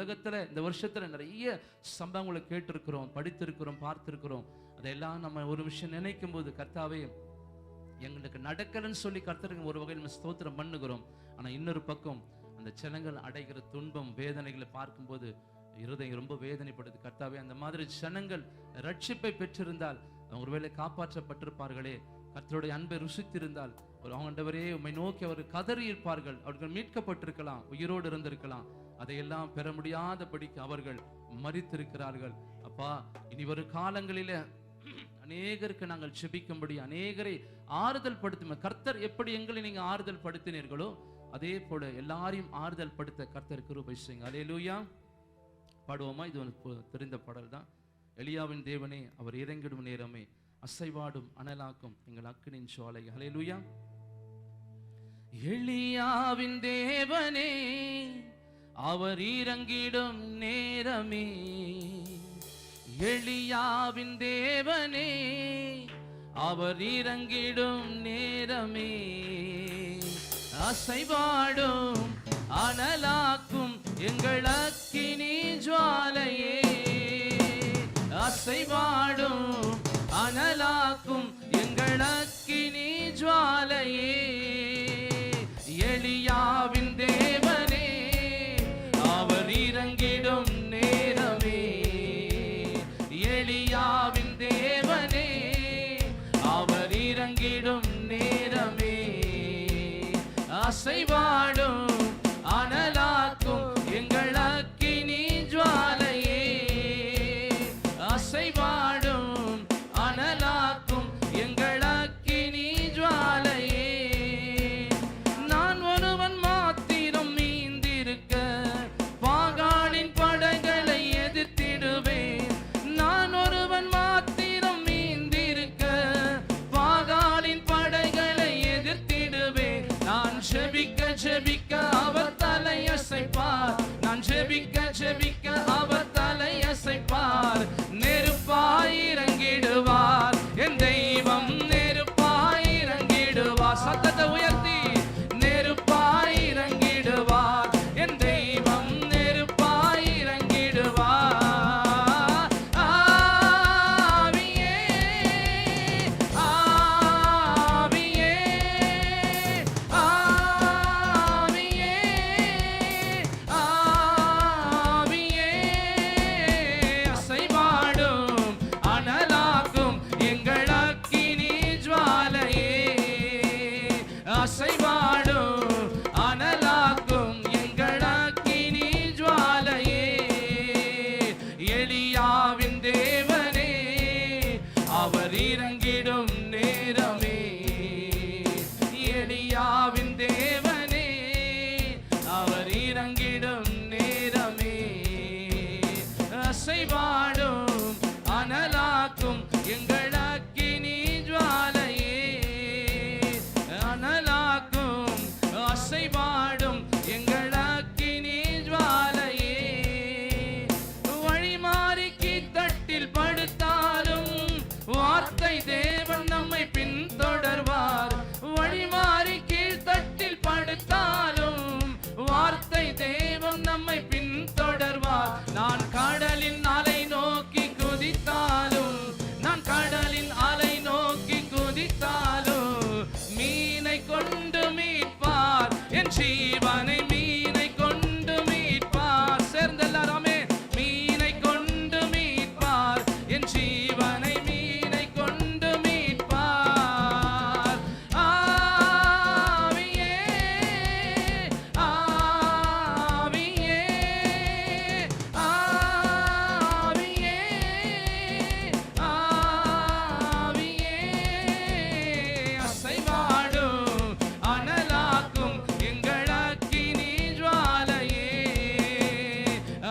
உலகத்தில் இந்த வருஷத்துல நிறைய சம்பவங்களை கேட்டிருக்கிறோம் படித்திருக்கிறோம் பார்த்துருக்கிறோம். அதெல்லாம் நம்ம ஒரு விஷயம் நினைக்கும் போது கர்த்தாவே எங்களுக்கு நடக்கலன்னு சொல்லி கர்த்தருக்கு ஒரு வகையில் நம்ம ஸ்தோத்திரம் பண்ணுகிறோம். ஆனால் இன்னொரு பக்கம் அந்த ஜனங்கள் அடைகிற துன்பம் வேதனைகளை பார்க்கும்போது இருதயம் ரொம்ப வேதனைப்படுது. கர்த்தாவே அந்த மாதிரி ஜனங்கள் ரட்சிப்பை பெற்றிருந்தால் அவங்க ஒருவேளை காப்பாற்றப்பட்டிருப்பார்களே. கர்த்தருடைய அன்பை ருசித்திருந்தால் ஒரு அவங்கண்டவரே உம்மை நோக்கி அவர் கதறி இருப்பார்கள் அவர்கள் மீட்கப்பட்டிருக்கலாம் உயிரோடு இருந்திருக்கலாம். அதையெல்லாம் பெற முடியாதபடிக்கு அவர்கள் மறித்திருக்கிறார்கள். அப்பா இனி வரும் காலங்களில அநேகருக்கு நாங்கள் செபிக்கும்படி அநேகரை ஆறுதல் படுத்தும் கர்த்தர் எப்படி எங்களை நீங்க ஆறுதல் படுத்தினீர்களோ அதே போல எல்லாரையும் ஆறுதல் படுத்த கர்த்தர் கிருபை செய்யுங்க. அலேலூயா பாடுவோமா? இது ஒரு தெரிந்த பாடல் தான். எலியாவின் தேவனே அவர் இறங்கிடும் நேரமே அசைவாடும் அனலாக்கும் எங்கள் அக்கினின் சோலை ஹalleluya எளியாவின் தேவனே அவர் இறங்கிடும் நேரமே. எளியாவின் தேவனே அவர் இறங்கிடும் நேரமே. அசைவாடும் அனலாக்கும் எங்கள் அக்கினி ஜுவாலையே. அசைவாடும் அனலாக்கும் எங்கள் அக்கினி ஜுவாலையே. இறங்கிடும் நேரமே. அசைவாடும் செபிக்க அசைவாடும் அனலாக்கும் எங்கள் அக்கினி ஜுவாலையே. எலியாவின் தேவனே அவர் இறங்கிடும் நேரமே. எலியாவின் தேவனே அவர் இறங்கிடும்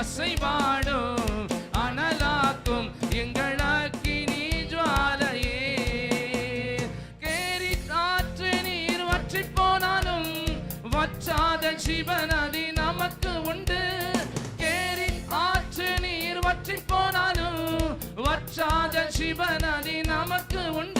அசைவாடும் அனலாக்கும் எங்கள் அக்கினி ஜுவாலையே. கேரி காற்று நீர் வற்றி போனாலும் வற்றாத சிவநதி நமக்கு உண்டு. கேரி ஆற்று நீர் வற்றி போனாலும் வற்றாத சிவநதி நமக்கு உண்டு.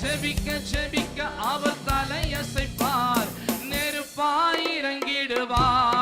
செபிக்க செபிக்க அவர் தலையசைப்பார். நெருப்பாயிரங்கிடுவார்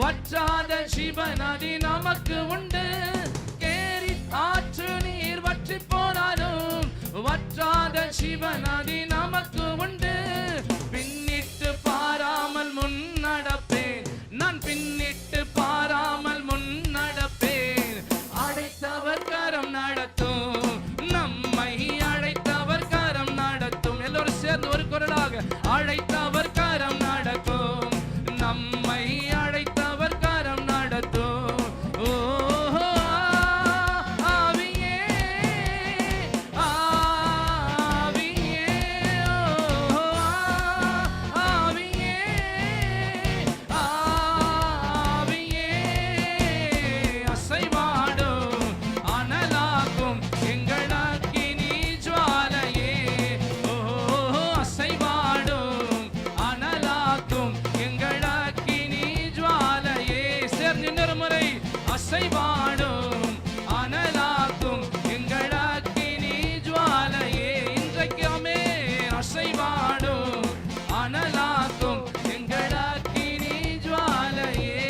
வற்றாத சிவநதி நமக்கு உண்டு. கேரி ஆற்று நீர் வற்றி போனாலும் வற்றாத சிவநதி நமக்கு உண்டு. பின்னிட்டு பாராமல் முன்னடப்பேன் நான் பின்னிட்டு பாராமல் முன்னடப்பேன் அசைவாடும் அனலாக்கும் எங்கள் அக்கினி ஜுவாலையே இன்றைக்குமே அசைவாடும் அனலாக்கும் எங்கள் அக்கினி ஜுவாலையே.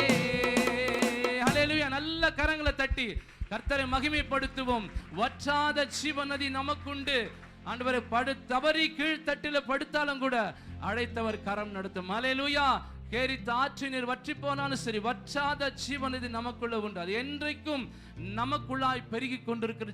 அலையிலுயா நல்ல கரங்களை தட்டி கர்த்தரை மகிமைப்படுத்துவோம். வற்றாத ஜீவநதி நமக்குண்டு. ஆண்டவரை படு தவறி கீழ்த்தட்டில படுத்தாலும் கூட அழைத்தவர் கரம் நடத்தும். அலையிலூயா கேரித்த ஆற்று நீர் வற்றி போனாலும் சரி வற்றாத ஜீவன் இது நமக்குள்ள உண்டு. அது என்றைக்கும் நமக்குள்ளாய் பெருகி கொண்டிருக்கிற